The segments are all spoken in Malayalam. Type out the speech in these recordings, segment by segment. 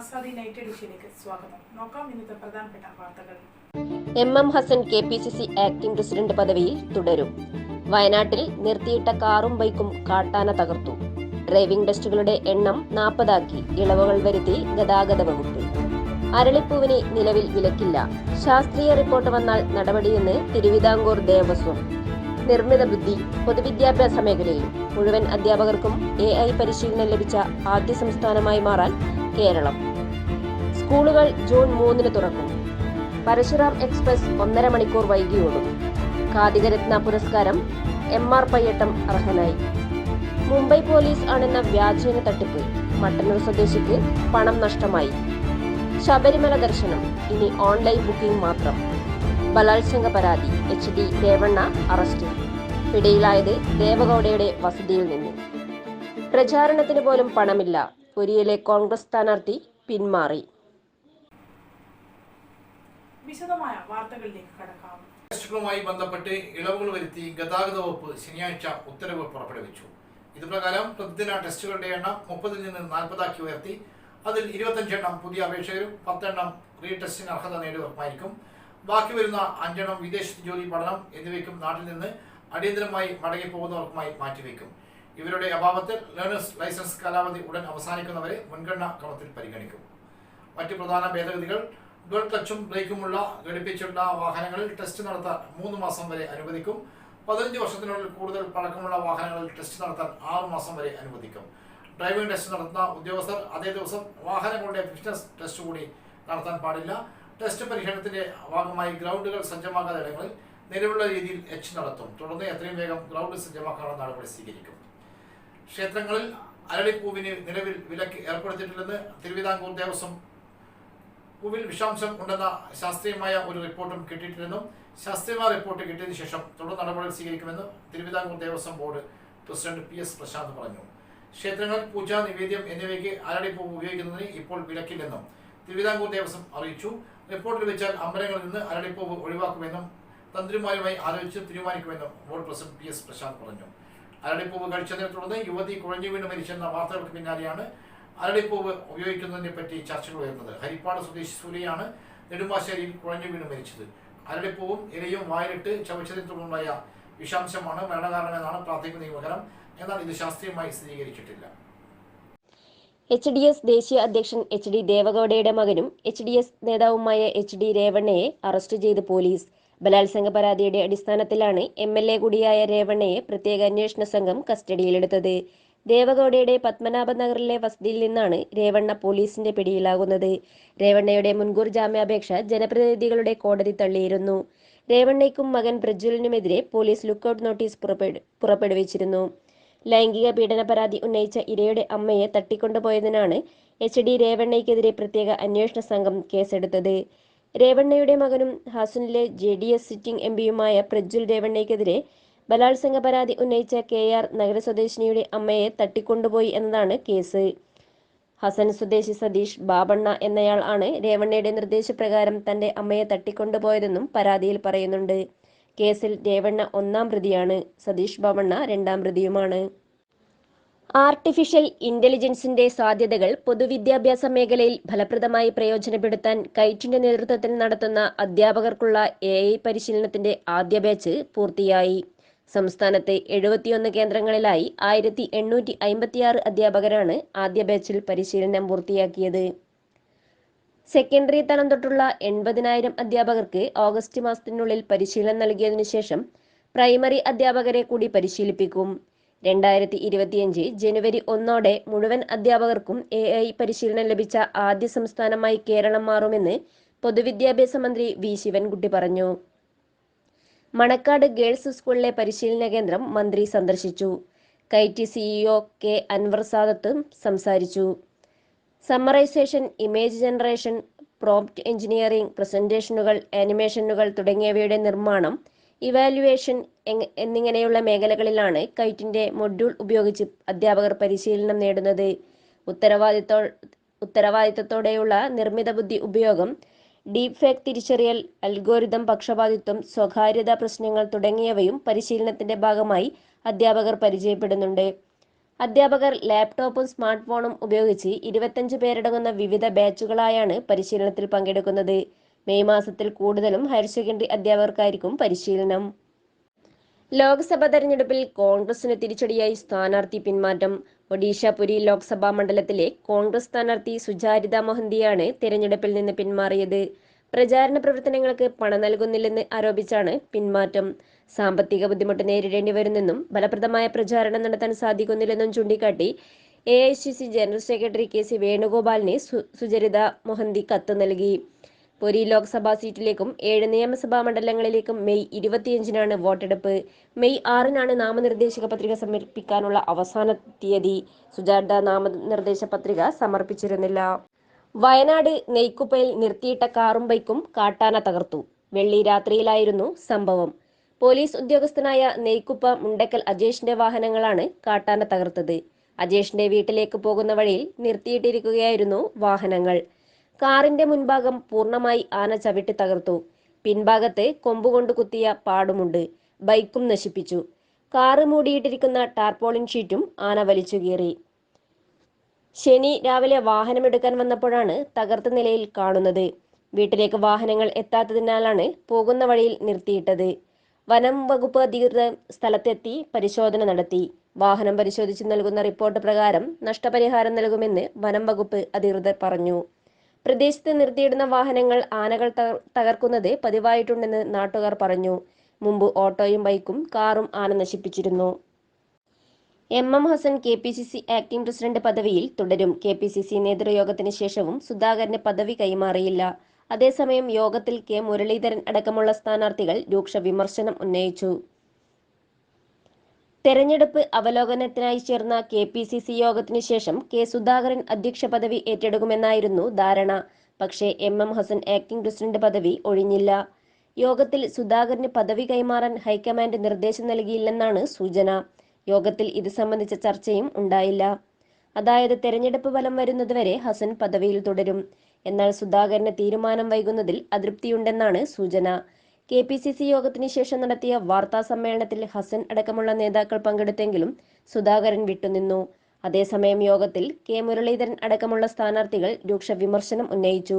ആസാദി നൈറ്റ് എഡിഷനിലേക്ക് സ്വാഗതം. നോക്കാം ഇന്നത്തെ പ്രധാനപ്പെട്ട വാർത്തകൾ. M M Hassan K P C C acting president പദവിയിൽ തുടരും. വയനാട്ടിൽ നിർത്തിയിട്ട കാറും ബൈക്കും കാട്ടാന തകർത്തു. ഡ്രൈവിംഗ് ടെസ്റ്റുകളുടെ എണ്ണം നാൽപ്പതാക്കി. ഇളവുകൾ വരുത്തി ഗതാഗത വകുപ്പ്. അരളിപ്പൂവിന് നിലവിൽ വിലക്കില്ല. ശാസ്ത്രീയ റിപ്പോർട്ട് വന്നാൽ നടപടിയെന്ന് തിരുവിതാംകൂർ ദേവസ്വം. നിർമ്മിത ബുദ്ധി പൊതുവിദ്യാഭ്യാസ മേഖലയിൽ. മുഴുവൻ അധ്യാപകർക്കും എ പരിശീലനം ലഭിച്ച ആദ്യ സംസ്ഥാനമായി മാറാൻ കേരളം. സ്കൂളുകൾ ജൂൺ മൂന്നിന് തുറക്കും. പരശുറാം എക്സ്പ്രസ് ഒന്നര മണിക്കൂർ വൈകിയോടും കാതികരത്ന പുരസ്കാരം എം ആർ പയ്യട്ടം അർഹനായി. മുംബൈ പോലീസ് ആണെന്ന വ്യാജേന തട്ടിപ്പ് മട്ടന്നൂർ സ്വദേശിക്ക് പണം നഷ്ടമായി. ശബരിമല ദർശനം ഇനി ഓൺലൈൻ ബുക്കിംഗ് മാത്രം. ബലാത്സംഗ പരാതി എച്ച് ഡി രേവണ്ണ അറസ്റ്റ്. പിടിയിലായത് ദേവഗൌഡയുടെ വസതിയിൽ നിന്ന്. പ്രചാരണത്തിന് പോലും പണമില്ല. പുരിയിലെ കോൺഗ്രസ് സ്ഥാനാർത്ഥി പിന്മാറി. വിശദമായ വാർത്തകളിലേക്ക് കടക്കാം. ടെസ്റ്റുകളുമായി ബന്ധപ്പെട്ട് ഇളവുകൾ വരുത്തി ഗതാഗത വകുപ്പ് ശനിയാഴ്ച ഉത്തരവ് പുറപ്പെടുവിച്ചു. ഇതുപ്രകാരം പ്രതിദിന ടെസ്റ്റുകളുടെ എണ്ണം മുപ്പതിൽ നിന്ന് നാൽപ്പതാക്കി ഉയർത്തി. അതിൽ ഇരുപത്തഞ്ചെണ്ണം പുതിയ അപേക്ഷകരും പത്തെണ്ണം റീ ടെസ്റ്റിന് അർഹത നേടിയവർക്കുമായിരിക്കും ബാക്കി വരുന്ന അഞ്ചെണ്ണം വിദേശത്ത് ജോലി പഠനം എന്നിവയ്ക്കും നാട്ടിൽ നിന്ന് അടിയന്തരമായി മടങ്ങിപ്പോകുന്നവർക്കുമായി മാറ്റിവെക്കും. ഇവരുടെ അഭാവത്തിൽ ലേണേഴ്സ് ലൈസൻസ് കാലാവധി ഉടൻ അവസാനിക്കുന്നവരെ മുൻഗണനാ ക്രമത്തിൽ പരിഗണിക്കും. മറ്റ് പ്രധാന ഭേദഗതികൾ ഡുവൽ ക്ലച്ചും ബ്രേക്കുമുള്ള ഘടിപ്പിച്ചുള്ള വാഹനങ്ങളിൽ ടെസ്റ്റ് നടത്താൻ മൂന്ന് മാസം വരെ അനുവദിക്കും. പതിനഞ്ച് വർഷത്തിനുള്ളിൽ കൂടുതൽ പഴക്കമുള്ള വാഹനങ്ങളിൽ ടെസ്റ്റ് നടത്താൻ ആറ് മാസം വരെ അനുവദിക്കും. ഡ്രൈവിംഗ് ടെസ്റ്റ് നടത്തുന്ന ഉദ്യോഗസ്ഥർ അതേ ദിവസം വാഹനങ്ങളുടെ ഫിറ്റ്നസ് ടെസ്റ്റ് കൂടി നടത്താൻ പാടില്ല. ടെസ്റ്റ് പരീക്ഷണത്തിന്റെ ഭാഗമായി ഗ്രൗണ്ടുകൾ സജ്ജമാകാത്ത ഇടങ്ങളിൽ നിലവിലുള്ള രീതിയിൽ എച്ച് നടത്തും. തുടർന്ന് എത്രയും വേഗം ഗ്രൗണ്ട് സജ്ജമാക്കാനുള്ള നടപടി സ്വീകരിക്കും. ക്ഷേത്രങ്ങളിൽ അരളിപ്പൂവിന് നിലവിൽ വിലക്ക് ഏർപ്പെടുത്തിയിട്ടില്ലെന്ന് തിരുവിതാംകൂർ ദേവസ്വം പൂവിൽ വിഷാംശം ഉണ്ടെന്ന ശാസ്ത്രീയമായ ഒരു റിപ്പോർട്ടും കിട്ടിയിട്ടില്ലെന്നും ശാസ്ത്രീയമായ റിപ്പോർട്ട് കിട്ടിയതിനു ശേഷം തുടർ നടപടികൾ സ്വീകരിക്കുമെന്ന് Thiruvithamkoor Devaswom board president P S Prashanth പറഞ്ഞു. ക്ഷേത്രങ്ങൾ പൂജ നിവേദ്യം എന്നിവയ്ക്ക് അരളിപ്പൂ ഉപയോഗിക്കുന്നതിന് ഇപ്പോൾ വിലക്കില്ലെന്നും തിരുവിതാംകൂർ ദേവസ്വം അറിയിച്ചു. റിപ്പോർട്ട് ലഭിച്ചാൽ അമ്പലങ്ങളിൽ നിന്ന് അരടിപ്പൂവ് ഒഴിവാക്കുമെന്നും തന്ത്രിമാരുമായി ആലോചിച്ച് തീരുമാനിക്കുമെന്നും board president P S Prashanth പറഞ്ഞു. അരടിപ്പൂവ് കഴിച്ചതിനെ തുടർന്ന് യുവതി കുഴഞ്ഞു വീണ് മരിച്ചെന്ന വാർത്തകൾക്ക് പിന്നാലെയാണ് അരളിപ്പൂവ് ഉപയോഗിക്കുന്നതിനെ പറ്റി ചർച്ചകൾ ഉയർന്നത്? ഹരിപ്പാട് സ്വദേശി സൂര്യയാണ് നെടുമ്പാശ്ശേരിയിൽ കുഴഞ്ഞു വീണ് മരിച്ചത്. അരളിപ്പൂവും ഇലയും വായിലിട്ട് ചവച്ചതിനെ തുടർന്നുണ്ടായ വിഷാംശമാണ് മരണകാരണമെന്നാണ് പ്രാഥമിക നിഗമനം എന്നാൽ ഇത് ശാസ്ത്രീയമായി സ്ഥിരീകരിച്ചിട്ടില്ല. എച്ച് ഡി എസ് ദേശീയ അധ്യക്ഷൻ എച്ച് ഡി ദേവഗൌഡയുടെ മകനും എച്ച് ഡി എസ് നേതാവുമായ എച്ച് ഡി രേവണ്ണയെ അറസ്റ്റ് ചെയ്ത് പോലീസ്. ബലാത്സംഗ പരാതിയുടെ അടിസ്ഥാനത്തിലാണ് എം എൽ എ കൂടിയായ രേവണ്ണയെ പ്രത്യേക അന്വേഷണ സംഘം കസ്റ്റഡിയിലെടുത്തത്. ദേവഗൌഡയുടെ പത്മനാഭ നഗറിലെ വസതിയിൽ നിന്നാണ് രേവണ്ണ പോലീസിന്റെ പിടിയിലാകുന്നത്. രേവണ്ണയുടെ മുൻകൂർ ജാമ്യാപേക്ഷ ജനപ്രതിനിധികളുടെ കോടതി തള്ളിയിരുന്നു. രേവണ്ണയ്ക്കും മകൻ പ്രജ്വലിനുമെതിരെ പോലീസ് ലുക്കൌട്ട് നോട്ടീസ് പുറപ്പെടു പുറപ്പെടുവിച്ചിരുന്നു. ലൈംഗിക പീഡന പരാതി ഉന്നയിച്ച ഇരയുടെ അമ്മയെ തട്ടിക്കൊണ്ടുപോയതിനാണ് എച്ച് ഡി രേവണ്ണയ്ക്കെതിരെ പ്രത്യേക അന്വേഷണ സംഘം കേസെടുത്തത്. രേവണ്ണയുടെ മകനും ഹാസനിലെ J D S sitting M പിയുമായ Prajwal രേവണ്ണയ്ക്കെതിരെ ബലാത്സംഗ പരാതി ഉന്നയിച്ച കെ ആർ നഗര സ്വദേശിനിയുടെ അമ്മയെ തട്ടിക്കൊണ്ടുപോയി എന്നതാണ് കേസ്. ഹസൻ സ്വദേശി സതീഷ് ബാബണ്ണ എന്നയാൾ ആണ് രേവണ്ണയുടെ നിർദ്ദേശപ്രകാരം തന്റെ അമ്മയെ തട്ടിക്കൊണ്ടുപോയതെന്നും പരാതിയിൽ പറയുന്നുണ്ട്. കേസിൽ രേവണ്ണ ഒന്നാം പ്രതിയാണ് സതീഷ് ബാബണ്ണ രണ്ടാം പ്രതിയുമാണ്. ആർട്ടിഫിഷ്യൽ ഇന്റലിജൻസിന്റെ സാധ്യതകൾ പൊതുവിദ്യാഭ്യാസ മേഖലയിൽ ഫലപ്രദമായി പ്രയോജനപ്പെടുത്താൻ കൈറ്റിന്റെ നേതൃത്വത്തിൽ നടത്തുന്ന അധ്യാപകർക്കുള്ള എ പരിശീലനത്തിന്റെ ആദ്യ ബാച്ച് പൂർത്തിയായി. സംസ്ഥാനത്തെ എഴുപത്തിയൊന്ന് കേന്ദ്രങ്ങളിലായി ആയിരത്തി എണ്ണൂറ്റി അമ്പത്തിയാറ് അധ്യാപകരാണ് ആദ്യ ബാച്ചിൽ പരിശീലനം പൂർത്തിയാക്കിയത്. സെക്കൻഡറി തലം തൊട്ടുള്ള എൺപതിനായിരം അധ്യാപകർക്ക് ഓഗസ്റ്റ് മാസത്തിനുള്ളിൽ പരിശീലനം നൽകിയതിനു ശേഷം പ്രൈമറി അധ്യാപകരെ കൂടി പരിശീലിപ്പിക്കും. രണ്ടായിരത്തി ഇരുപത്തിയഞ്ച് ജനുവരി ഒന്നോടെ മുഴുവൻ അധ്യാപകർക്കും എ ഐ പരിശീലനം ലഭിച്ച ആദ്യ സംസ്ഥാനമായി കേരളം മാറുമെന്ന് പൊതുവിദ്യാഭ്യാസ മന്ത്രി വി. ശിവൻകുട്ടി പറഞ്ഞു. മണക്കാട് ഗേൾസ് സ്കൂളിലെ പരിശീലന കേന്ദ്രം മന്ത്രി സന്ദർശിച്ചു. കൈറ്റി സിഇഒ കെ അൻവർ സാദത്തും സംസാരിച്ചു. Summarization image generation prompt engineering പ്രസന്റേഷനുകൾ ആനിമേഷനുകൾ തുടങ്ങിയവയുടെ നിർമ്മാണം ഇവാലുവേഷൻ എന്നിങ്ങനെയുള്ള മേഖലകളിലാണ് കൈറ്റിന്റെ മൊഡ്യൂൾ ഉപയോഗിച്ച് അധ്യാപകർ പരിശീലനം നേടുന്നത്. ഉത്തരവാദിത്തോ ഉത്തരവാദിത്തത്തോടെയുള്ള നിർമ്മിത ബുദ്ധി ഉപയോഗം ഡീപ് ഫേക്ക് തിരിച്ചറിയൽ അൽഗോരിതം പക്ഷപാതിത്വം സ്വകാര്യത പ്രശ്നങ്ങൾ തുടങ്ങിയവയും പരിശീലനത്തിന്റെ ഭാഗമായി അധ്യാപകർ പരിചയപ്പെടുന്നുണ്ട്. അധ്യാപകർ ലാപ്ടോപ്പും സ്മാർട്ട് ഫോണും ഉപയോഗിച്ച് ഇരുപത്തഞ്ച് പേരടങ്ങുന്ന വിവിധ ബാച്ചുകളായാണ് പരിശീലനത്തിൽ പങ്കെടുക്കുന്നത്. മെയ് മാസത്തിൽ കൂടുതലും ഹയർ സെക്കൻഡറി അധ്യാപകർക്കായിരിക്കും പരിശീലനം. ലോക്സഭാ തെരഞ്ഞെടുപ്പിൽ കോൺഗ്രസിന് തിരിച്ചടിയായി സ്ഥാനാർത്ഥി പിന്മാറ്റം. ഒഡീഷ പുരി ലോക്സഭാ മണ്ഡലത്തിലെ കോൺഗ്രസ് സ്ഥാനാർത്ഥി സുചാരിത മൊഹന്തിയാണ് തിരഞ്ഞെടുപ്പിൽ നിന്ന് പിന്മാറിയത്. പ്രചാരണ പ്രവർത്തനങ്ങൾക്ക് പണം നൽകുന്നില്ലെന്ന് ആരോപിച്ചാണ് പിന്മാറ്റം. സാമ്പത്തിക ബുദ്ധിമുട്ട് നേരിടേണ്ടി വരുന്നെന്നും ഫലപ്രദമായ പ്രചാരണം നടത്താൻ സാധിക്കുന്നില്ലെന്നും ചൂണ്ടിക്കാട്ടി A I C C general secretary K C വേണുഗോപാലിന് Sucharita Mohanty കത്ത് നൽകി. പുരി ലോക്സഭാ സീറ്റിലേക്കും ഏഴ് നിയമസഭാ മണ്ഡലങ്ങളിലേക്കും മെയ് ഇരുപത്തിയഞ്ചിനാണ് വോട്ടെടുപ്പ്. മെയ് ആറിനാണ് നാമനിർദ്ദേശക പത്രിക സമർപ്പിക്കാനുള്ള അവസാന തീയതി. സുജാത നാമനിർദ്ദേശ പത്രിക സമർപ്പിച്ചിരുന്നില്ല. വയനാട് നെയ്ക്കുപ്പയിൽ നിർത്തിയിട്ട കാറും ബൈക്കും കാട്ടാന തകർത്തു. വെള്ളി രാത്രിയിലായിരുന്നു സംഭവം. പോലീസ് ഉദ്യോഗസ്ഥനായ നെയ്ക്കുപ്പ മുണ്ടക്കൽ അജേഷിന്റെ വാഹനങ്ങളാണ് കാട്ടാന തകർത്തത്. അജേഷിന്റെ വീട്ടിലേക്ക് പോകുന്ന വഴിയിൽ നിർത്തിയിട്ടിരിക്കുകയായിരുന്നു വാഹനങ്ങൾ. കാറിന്റെ മുൻഭാഗം പൂർണമായി ആന ചവിട്ടി തകർത്തു. പിൻഭാഗത്തെ കൊമ്പുകൊണ്ട് കുത്തിയ പാടുമുണ്ട്. ബൈക്കും നശിപ്പിച്ചു. കാറ് മൂടിയിട്ടിരിക്കുന്ന ടാർപോളിൻ ഷീറ്റും ആന വലിച്ചു കീറി. ശനി രാവിലെ വാഹനമെടുക്കാൻ വന്നപ്പോഴാണ് തകർത്ത നിലയിൽ കാണുന്നത്. വീട്ടിലേക്ക് വാഹനങ്ങൾ എത്താത്തതിനാലാണ് പോകുന്ന വഴിയിൽ നിർത്തിയിട്ടത്. വനം വകുപ്പ് അധികൃതർ സ്ഥലത്തെത്തി പരിശോധന നടത്തി. വാഹനം പരിശോധിച്ച് നൽകുന്ന റിപ്പോർട്ട് പ്രകാരം നഷ്ടപരിഹാരം നൽകുമെന്ന് വനം വകുപ്പ് അധികൃതർ പറഞ്ഞു. പ്രദേശത്ത് നിർത്തിയിടുന്ന വാഹനങ്ങൾ ആനകൾ തകർക്കുന്നത് പതിവായിട്ടുണ്ടെന്ന് നാട്ടുകാർ പറഞ്ഞു. മുമ്പ് ഓട്ടോയും ബൈക്കും കാറും ആന നശിപ്പിച്ചിരുന്നു. M. M. Hassan K P C C acting president പദവിയിൽ തുടരും. കെ പി സി സി നേതൃയോഗത്തിന് ശേഷവും സുധാകരന് പദവി കൈമാറിയില്ല. അതേസമയം യോഗത്തിൽ കെ മുരളീധരൻ അടക്കമുള്ള സ്ഥാനാർത്ഥികൾ രൂക്ഷ വിമർശനം ഉന്നയിച്ചു. തെരഞ്ഞെടുപ്പ് അവലോകനത്തിനായി ചേർന്ന കെ പി സി സി യോഗത്തിനു ശേഷം കെ സുധാകരൻ അധ്യക്ഷ പദവി ഏറ്റെടുക്കുമെന്നായിരുന്നു ധാരണ. പക്ഷേ M M Hassan acting president പദവി ഒഴിഞ്ഞില്ല. യോഗത്തിൽ സുധാകരന് പദവി കൈമാറാൻ ഹൈക്കമാൻഡ് നിർദ്ദേശം നൽകിയില്ലെന്നാണ് സൂചന. യോഗത്തിൽ ഇത് സംബന്ധിച്ച ചർച്ചയും ഉണ്ടായില്ല. അതായത് തെരഞ്ഞെടുപ്പ് ഫലം വരുന്നതുവരെ ഹസൻ പദവിയിൽ തുടരും. എന്നാൽ സുധാകരന് തീരുമാനം വൈകുന്നതിൽ അതൃപ്തിയുണ്ടെന്നാണ് സൂചന. കെ പി സി സി യോഗത്തിന് ശേഷം നടത്തിയ വാർത്താ സമ്മേളനത്തിൽ ഹസൻ അടക്കമുള്ള നേതാക്കൾ പങ്കെടുത്തെങ്കിലും സുധാകരൻ വിട്ടുനിന്നു. അതേസമയം യോഗത്തിൽ കെ മുരളീധരൻ അടക്കമുള്ള സ്ഥാനാർത്ഥികൾ രൂക്ഷ വിമർശനം ഉന്നയിച്ചു.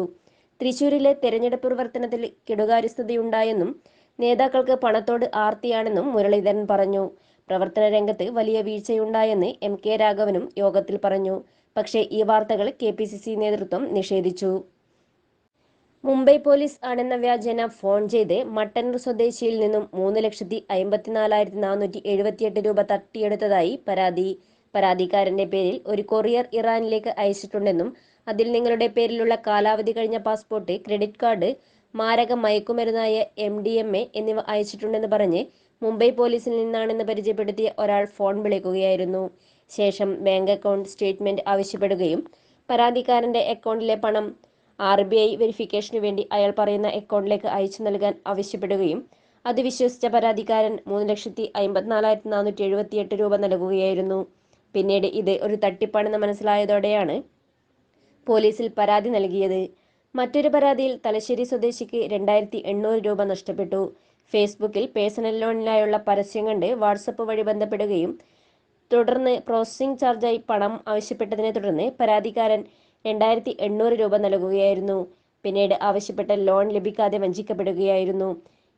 തൃശൂരിലെ തെരഞ്ഞെടുപ്പ് പ്രവർത്തനത്തിൽ കെടുകാര്യസ്ഥതയുണ്ടായെന്നും നേതാക്കൾക്ക് പണത്തോട് ആർത്തിയാണെന്നും മുരളീധരൻ പറഞ്ഞു. പ്രവർത്തന രംഗത്ത് വലിയ വീഴ്ചയുണ്ടായെന്ന് എം കെ രാഘവനും യോഗത്തിൽ പറഞ്ഞു. പക്ഷേ ഈ വാർത്തകൾ കെ നേതൃത്വം നിഷേധിച്ചു. മുംബൈ പോലീസ് ആണെന്ന വ്യാജേന ഫോൺ ചെയ്ത് മട്ടന്നൂർ സ്വദേശിയിൽ നിന്നും മൂന്ന് ലക്ഷത്തി അമ്പത്തിനാലായിരത്തി നാനൂറ്റി എഴുപത്തിയെട്ട് രൂപ തട്ടിയെടുത്തതായി പരാതി. പരാതിക്കാരന്റെ പേരിൽ ഒരു കൊറിയർ ഇറാനിലേക്ക് അയച്ചിട്ടുണ്ടെന്നും അതിൽ നിങ്ങളുടെ പേരിലുള്ള കാലാവധി കഴിഞ്ഞ പാസ്പോർട്ട് ക്രെഡിറ്റ് കാർഡ് മാരക മയക്കുമരുന്നായ എം ഡി എം എ എന്നിവ അയച്ചിട്ടുണ്ടെന്ന് പറഞ്ഞ് മുംബൈ പോലീസിൽ നിന്നാണെന്ന് പരിചയപ്പെടുത്തിയ ഒരാൾ ഫോൺ വിളിക്കുകയായിരുന്നു. ശേഷം ബാങ്ക് അക്കൗണ്ട് സ്റ്റേറ്റ്മെന്റ് ആവശ്യപ്പെടുകയും പരാതിക്കാരന്റെ അക്കൗണ്ടിലെ പണം ആർ ബി ഐ വെരിഫിക്കേഷനു വേണ്ടി അയാൾ പറയുന്ന അക്കൗണ്ടിലേക്ക് അയച്ചു നൽകാൻ ആവശ്യപ്പെടുകയും അത് വിശ്വസിച്ച പരാതിക്കാരൻ മൂന്ന് ലക്ഷത്തി അമ്പത്തിനാലായിരത്തി നാനൂറ്റി എഴുപത്തിയെട്ട് രൂപ നൽകുകയായിരുന്നു. പിന്നീട് ഇത് ഒരു തട്ടിപ്പാണെന്ന് മനസ്സിലായതോടെയാണ് പോലീസിൽ പരാതി നൽകിയത്. മറ്റൊരു പരാതിയിൽ തലശ്ശേരി സ്വദേശിക്ക് രണ്ടായിരത്തി എണ്ണൂറ് രൂപ നഷ്ടപ്പെട്ടു. ഫേസ്ബുക്കിൽ പേഴ്സണൽ ലോണിനായുള്ള പരസ്യം കണ്ട് വാട്സപ്പ് വഴി ബന്ധപ്പെടുകയും തുടർന്ന് പ്രോസസ്സിംഗ് ചാർജായി പണം ആവശ്യപ്പെട്ടതിനെ തുടർന്ന് പരാതിക്കാരൻ രണ്ടായിരത്തി എണ്ണൂറ് രൂപ നൽകുകയായിരുന്നു. പിന്നീട് ആവശ്യപ്പെട്ട ലോൺ ലഭിക്കാതെ വഞ്ചിക്കപ്പെടുകയായിരുന്നു.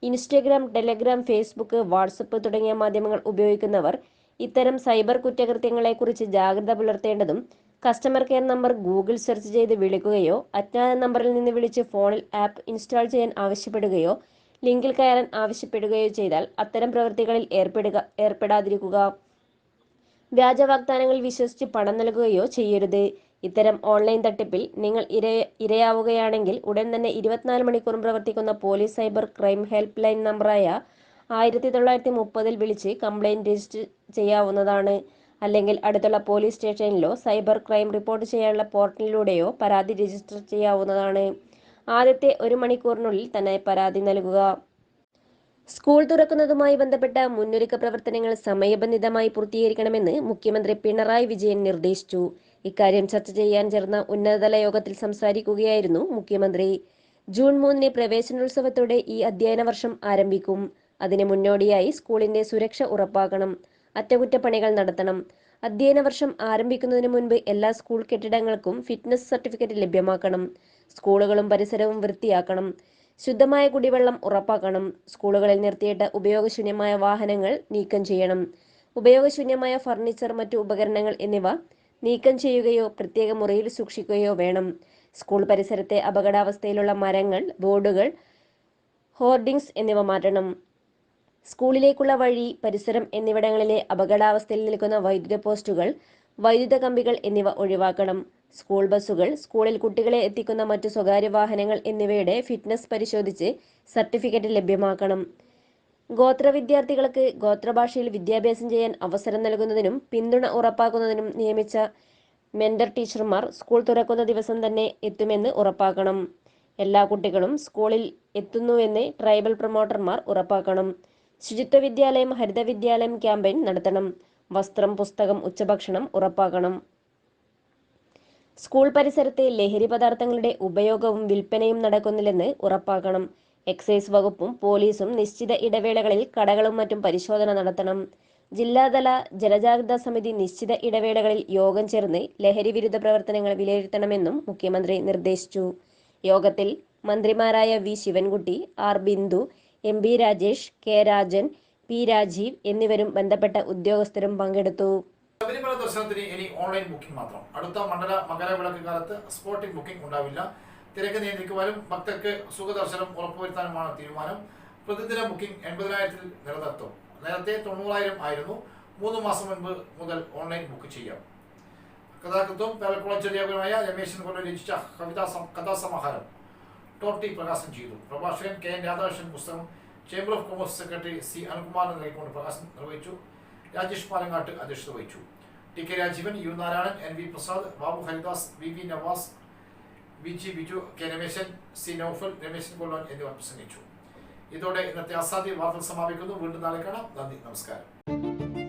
ഇൻസ്റ്റഗ്രാം ടെലഗ്രാം ഫേസ്ബുക്ക് വാട്സപ്പ് തുടങ്ങിയ മാധ്യമങ്ങൾ ഉപയോഗിക്കുന്നവർ ഇത്തരം സൈബർ കുറ്റകൃത്യങ്ങളെക്കുറിച്ച് ജാഗ്രത പുലർത്തേണ്ടതും customer care number Google search ചെയ്ത് വിളിക്കുകയോ അജ്ഞാത നമ്പറിൽ നിന്ന് വിളിച്ച് ഫോണിൽ ആപ്പ് ഇൻസ്റ്റാൾ ചെയ്യാൻ ആവശ്യപ്പെടുകയോ ലിങ്കിൽ കയറാൻ ആവശ്യപ്പെടുകയോ ചെയ്താൽ അത്തരം പ്രവൃത്തികളിൽ ഏർപ്പെടുക ഏർപ്പെടാതിരിക്കുക. വ്യാജ വാഗ്ദാനങ്ങൾ വിശ്വസിച്ച് പണം നൽകുകയോ ചെയ്യരുത്. ഇത്തരം ഓൺലൈൻ തട്ടിപ്പിൽ നിങ്ങൾ ഇര ഇരയാവുകയാണെങ്കിൽ ഉടൻ തന്നെ ഇരുപത്തിനാല് മണിക്കൂറും പ്രവർത്തിക്കുന്ന police cyber crime help line നമ്പറായ ആയിരത്തി തൊള്ളായിരത്തി മുപ്പതിൽ വിളിച്ച് കംപ്ലൈന്റ് രജിസ്റ്റർ ചെയ്യാവുന്നതാണ്. അല്ലെങ്കിൽ അടുത്തുള്ള പോലീസ് സ്റ്റേഷനിലോ സൈബർ ക്രൈം റിപ്പോർട്ട് ചെയ്യാനുള്ള പോർട്ടലിലൂടെയോ പരാതി രജിസ്റ്റർ ചെയ്യാവുന്നതാണ്. ആദ്യത്തെ ഒരു മണിക്കൂറിനുള്ളിൽ തന്നെ പരാതി നൽകുക. സ്കൂൾ തുറക്കുന്നതുമായി ബന്ധപ്പെട്ട മുന്നൊരുക്ക പ്രവർത്തനങ്ങൾ സമയബന്ധിതമായി പൂർത്തീകരിക്കണമെന്ന് മുഖ്യമന്ത്രി പിണറായി വിജയൻ നിർദ്ദേശിച്ചു. ഇക്കാര്യം ചർച്ച ചെയ്യാൻ ചേർന്ന ഉന്നതതല യോഗത്തിൽ സംസാരിക്കുകയായിരുന്നു മുഖ്യമന്ത്രി. ജൂൺ മൂന്നിന് പ്രവേശനോത്സവത്തോടെ ഈ അധ്യയന വർഷം ആരംഭിക്കും. അതിന് മുന്നോടിയായി സ്കൂളിന്റെ സുരക്ഷ ഉറപ്പാക്കണം. അറ്റകുറ്റപ്പണികൾ നടത്തണം. അധ്യയന വർഷം ആരംഭിക്കുന്നതിന് മുൻപ് എല്ലാ സ്കൂൾ കെട്ടിടങ്ങൾക്കും ഫിറ്റ്നസ് സർട്ടിഫിക്കറ്റ് ലഭ്യമാക്കണം. സ്കൂളുകളും പരിസരവും വൃത്തിയാക്കണം. ശുദ്ധമായ കുടിവെള്ളം ഉറപ്പാക്കണം. സ്കൂളുകളിൽ നിർത്തിയിട്ട ഉപയോഗശൂന്യമായ വാഹനങ്ങൾ നീക്കം ചെയ്യണം. ഉപയോഗശൂന്യമായ ഫർണിച്ചർ മറ്റു ഉപകരണങ്ങൾ എന്നിവ നീക്കം ചെയ്യുകയോ പ്രത്യേക മുറിയിൽ സൂക്ഷിക്കുകയോ വേണം. സ്കൂൾ പരിസരത്തെ അപകടാവസ്ഥയിലുള്ള മരങ്ങൾ ബോർഡുകൾ ഹോർഡിങ്സ് എന്നിവ മാറ്റണം. സ്കൂളിലേക്കുള്ള വഴി പരിസരം എന്നിവിടങ്ങളിലെ അപകടാവസ്ഥയിൽ നിൽക്കുന്ന വൈദ്യുത പോസ്റ്റുകൾ വൈദ്യുത കമ്പികൾ എന്നിവ ഒഴിവാക്കണം. സ്കൂൾ ബസ്സുകൾ സ്കൂളിൽ കുട്ടികളെ എത്തിക്കുന്ന മറ്റു സ്വകാര്യ വാഹനങ്ങൾ എന്നിവയുടെ ഫിറ്റ്നസ് പരിശോധിച്ച് സർട്ടിഫിക്കറ്റ് ലഭ്യമാക്കണം. ഗോത്ര വിദ്യാർത്ഥികൾക്ക് ഗോത്രഭാഷയിൽ വിദ്യാഭ്യാസം ചെയ്യാൻ അവസരം നൽകുന്നതിനും പിന്തുണ ഉറപ്പാക്കുന്നതിനും നിയമിച്ച മെന്റർ ടീച്ചർമാർ സ്കൂൾ തുറക്കുന്ന ദിവസം തന്നെ എത്തുമെന്ന് ഉറപ്പാക്കണം. എല്ലാ കുട്ടികളും സ്കൂളിൽ എത്തുന്നുവെന്ന് ട്രൈബൽ പ്രൊമോട്ടർമാർ ഉറപ്പാക്കണം. ശുചിത്വ വിദ്യാലയം ഹരിത വിദ്യാലയം ക്യാമ്പയിൻ നടത്തണം. വസ്ത്രം പുസ്തകം ഉച്ചഭക്ഷണം ഉറപ്പാക്കണം. സ്കൂൾ പരിസരത്തെ ലഹരി പദാർത്ഥങ്ങളുടെ ഉപയോഗവും വിൽപ്പനയും നടക്കുന്നില്ലെന്ന് ഉറപ്പാക്കണം. എക്സൈസ് വകുപ്പും പോലീസും നിശ്ചിത ഇടവേളകളിൽ കടകളും മറ്റും പരിശോധന നടത്തണം. ജില്ലാതല ജനജാഗ്രതാ സമിതി നിശ്ചിത ഇടവേളകളിൽ യോഗം ചേർന്ന് ലഹരി വിരുദ്ധ പ്രവർത്തനങ്ങൾ വിലയിരുത്തണമെന്നും മുഖ്യമന്ത്രി നിർദ്ദേശിച്ചു. യോഗത്തിൽ മന്ത്രിമാരായ V Sivankutty R Bindu M B Rajesh K Rajan P Rajeev എന്നിവരും ബന്ധപ്പെട്ട ഉദ്യോഗസ്ഥരും പങ്കെടുത്തു. ശബരിമല ദർശനത്തിന് ഇനി ഓൺലൈൻ ബുക്കിംഗ് മാത്രം. അടുത്ത മണ്ഡല മകരവിളക്ക് കാലത്ത് സ്പോട്ടിംഗ് ബുക്കിംഗ് ഉണ്ടാവില്ല. തിരക്ക് നിയന്ത്രിക്കുവാനും ഭക്തർക്ക് സുഖദർശനം ഉറപ്പുവരുത്താനുമാണ് തീരുമാനം. പ്രതിദിന ബുക്കിംഗ് എൺപതിനായിരത്തിൽ നിലനിർത്തും. നേരത്തെ തൊണ്ണൂറായിരം ആയിരുന്നു. മൂന്ന് മാസം മുൻപ് മുതൽ ഓൺലൈൻ ബുക്ക് ചെയ്യാം. കഥാകൃത്തും പേലക്കുളച്ചെറിയാവുമായ രമേശൻ കൊണ്ട് രചിച്ച കവിതാ കഥാസമാഹാരം ടോട്ടി പ്രകാശനം ചെയ്തു. പ്രഭാഷകൻ കെ. എൻ. രാധാകൃഷ്ണൻ പുസ്തകം chamber of commerce secretary C. Anukumar നൽകിക്കൊണ്ട് പ്രകാശനം നിർവഹിച്ചു. രാജേഷ് പാലങ്ങാട്ട് അധ്യക്ഷത വഹിച്ചു. T. K. Rajeevan U. Narayanan N. V. Prasad Babu Haridas V. V. Navas V G Biju K Rameshan C Noufal Rameshan Kollon എന്നിവർ പ്രസംഗിച്ചു ഇതോടെ ഇന്നത്തെ അസാധ്യ വാർത്തകൾ സമാപിക്കുന്നു. വീണ്ടും നാളെ കാണാം. നന്ദി നമസ്കാരം.